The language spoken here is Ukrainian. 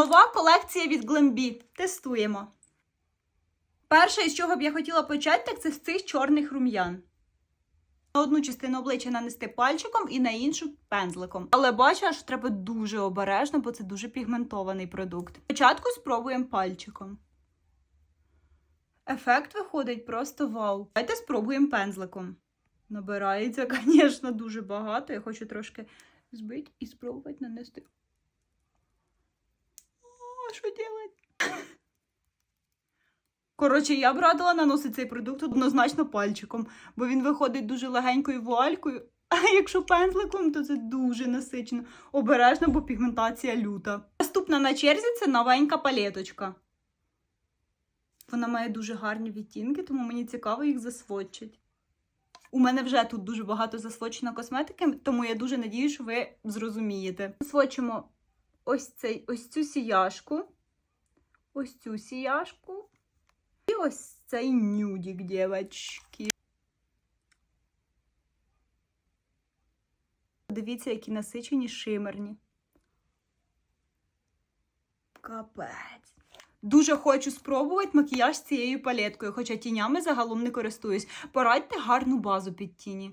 Нова колекція від Glambi. Тестуємо. Перше, з чого б я хотіла почати, так це з цих чорних рум'ян. На одну частину обличчя нанести пальчиком і на іншу пензликом. Але бачу, що треба дуже обережно, бо це дуже пігментований продукт. Спочатку спробуємо пальчиком. Ефект виходить просто вау. Давайте спробуємо пензликом. Набирається, звісно, дуже багато. Я хочу трошки збити і спробувати нанести. О, що робити? Коротше, я б радила наносити цей продукт однозначно пальчиком, бо він виходить дуже легенькою вуалькою. А якщо пензликом, то це дуже насичено. Обережно, бо пігментація люта. Наступна на черзі це новенька палеточка. Вона має дуже гарні відтінки, тому мені цікаво їх засводчити. У мене вже тут дуже багато засвочено косметики, тому я дуже надію, що ви зрозумієте. Свочимо ось, цей, ось цю сіяшку, ось цю сіяшку і ось цей нюдік, дівчатки. Дивіться, які насичені шимерні. Капець. Дуже хочу спробувати макіяж з цією палеткою, хоча тінями загалом не користуюсь. Порадьте гарну базу під тіні.